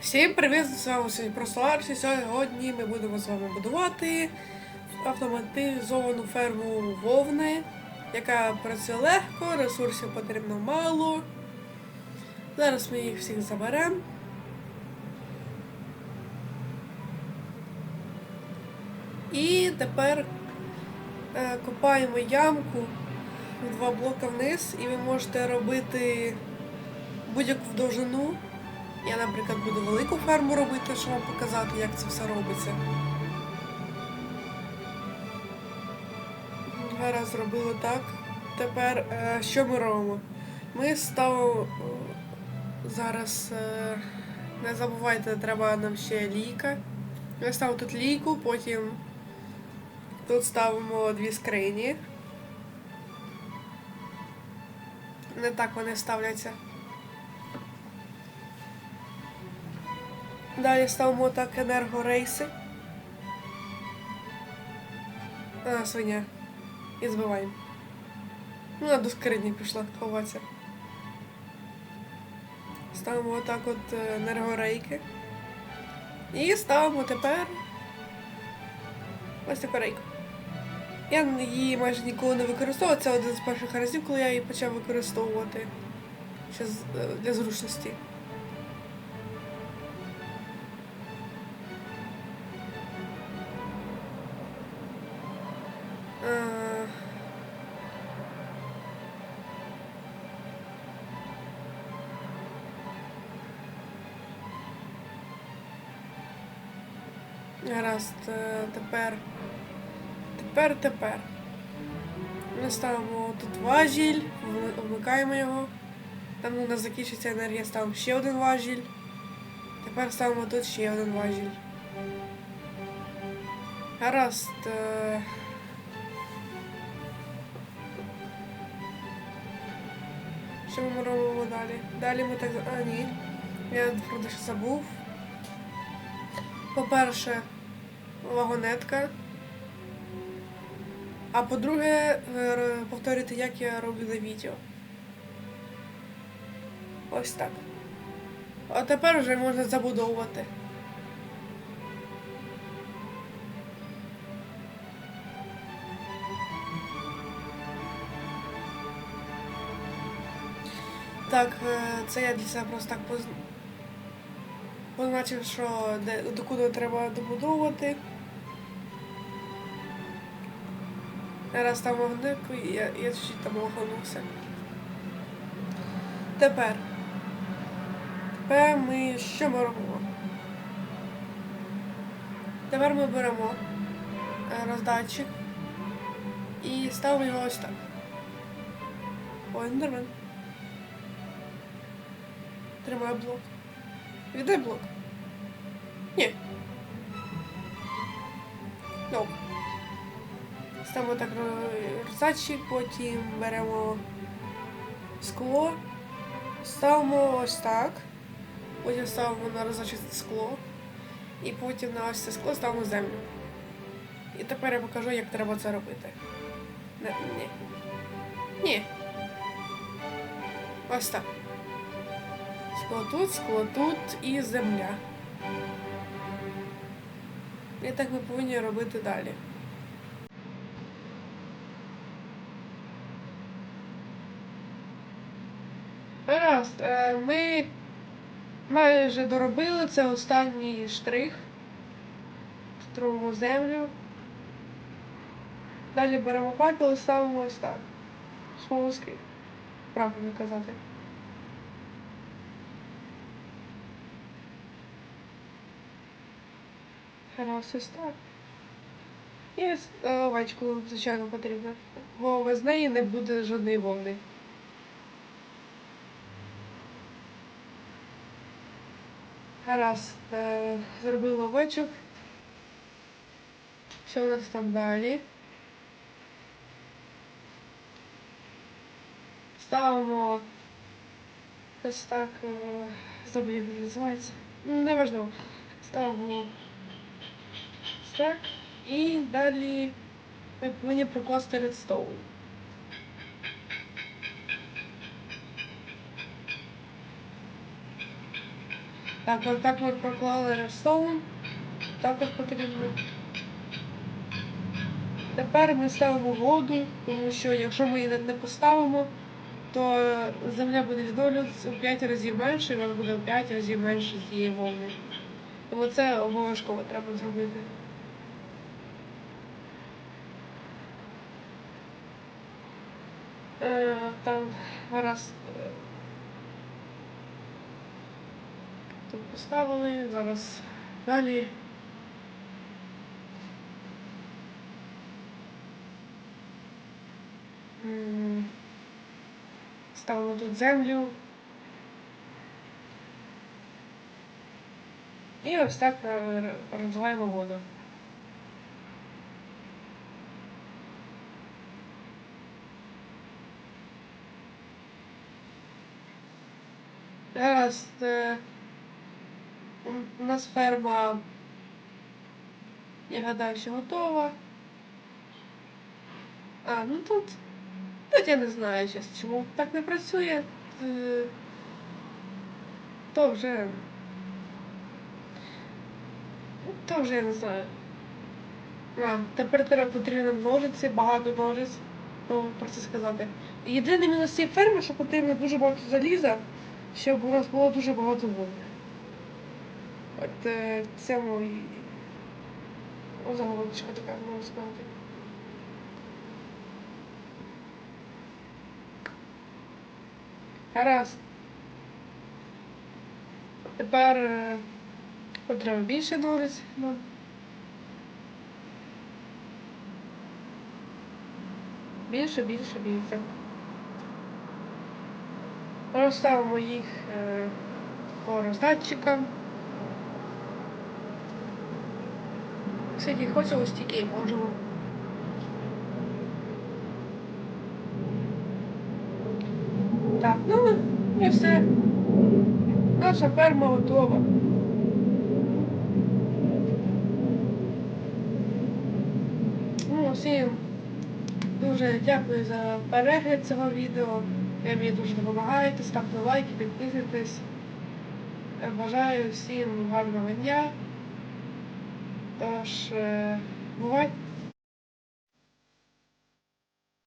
Всім привіт! З вами Просларсі. Сьогодні ми будемо з вами будувати автоматизовану ферму вовни, яка працює легко, ресурсів потрібно мало. Зараз ми їх всіх заберемо. І тепер е, копаємо ямку в два блока вниз, і ви можете робити будь-яку довжину. Я, наприклад, буду велику ферму робити, щоб вам показати, як це все робиться. Зараз зробили так. Тепер е, що ми робимо? Ми ставимо е, зараз. Е, не забувайте, треба нам ще лійка. Ми ставимо тут лійку, потім тут ставимо дві скрині. Не так вони ставляться. Далі ставимо так енергорейси. А, свиня. І збиваємо. Ну, вона до скрині пішла ховатися. Ставимо отак от е, енергорейки. І ставимо тепер ось таку рейку. Я її майже ніколи не використовував. Це один з перших разів, коли я її почав використовувати ще е, для зручності. Гаразд, е, тепер. Тепер, тепер. Ми ставимо тут важіль, вмикаємо його. Там у нас закінчиться енергія, ставимо ще один важіль. Тепер ставимо тут ще один важіль. Гаразд. Що ми робимо далі? Далі ми так. А, ні. Я правда ще забув. По-перше, вагонетка. А по-друге, е, повторити, як я роблю на відео. Ось так. А тепер вже можна забудовувати. Так, е, це я для себе просто так поз... позначив, що де, докуди треба добудовувати. Раз там вогнику, і я, я чуть там лоханувся. Тепер. Тепер ми що ми робимо? Тепер ми беремо е, роздатчик і ставимо його ось так. Ой, нормально. Тримай блок. Віддай блок. Ні. Ну. Ставимо так ро- роздатчик, потім беремо скло, ставимо ось так, потім ставимо на роздатчик скло, і потім на ось це скло ставимо землю. І тепер я покажу, як треба це робити. Ні. Ні. Ось так. Скло тут, скло тут і земля. І так ми повинні робити далі. Гаразд, е, ми майже доробили це останній штрих. Стромимо землю. Далі беремо факел і ставимо ось так. Смолоски. Правильно казати. Гаразд, ось так. І е, овечку, звичайно, потрібно. Бо без неї не буде жодної вовни. Гаразд, е, зробила овечок. Що у нас там далі? Ставимо ось так, е, забув, як називається. Неважливо. Ставимо ось так. І далі ми повинні прокласти редстоун. Так, от так ми проклали рестову. Також потрібно. Тепер ми ставимо воду, тому що якщо ми її не поставимо, то земля буде відновлюватися в 5 разів менше, і вона буде в 5 разів менше цієї волни. Тому це обов'язково треба зробити. Е, там раз е, тут поставили, зараз далі. Ставимо тут землю. І ось так е, розливаємо воду. Зараз е, у нас ферма, я гадаю, що готова. А, ну тут, тут я не знаю, чесно, чому так не працює. Е, То вже. То вже я не знаю. А, тепер треба потрібно ножиці, багато ножиць. Ну, про це сказати. Єдиний мінус цієї ферми, що потрібно дуже багато заліза, щоб у нас було дуже багато води. От е, це мій заголовочка така, можна сказати. Гаразд. Тепер е, треба більше ножиць. Ну. Більше, більше, більше. Розставимо їх е, по роздатчикам. Скільки хочемо, стільки і можемо. Так, ну і все. Наша ферма готова. Ну, всім дуже дякую за перегляд цього відео. Ви мені дуже допомагаєте, ставте лайки, підписуйтесь. Е, Бажаю всім гарного дня. Тож, е, бувайте.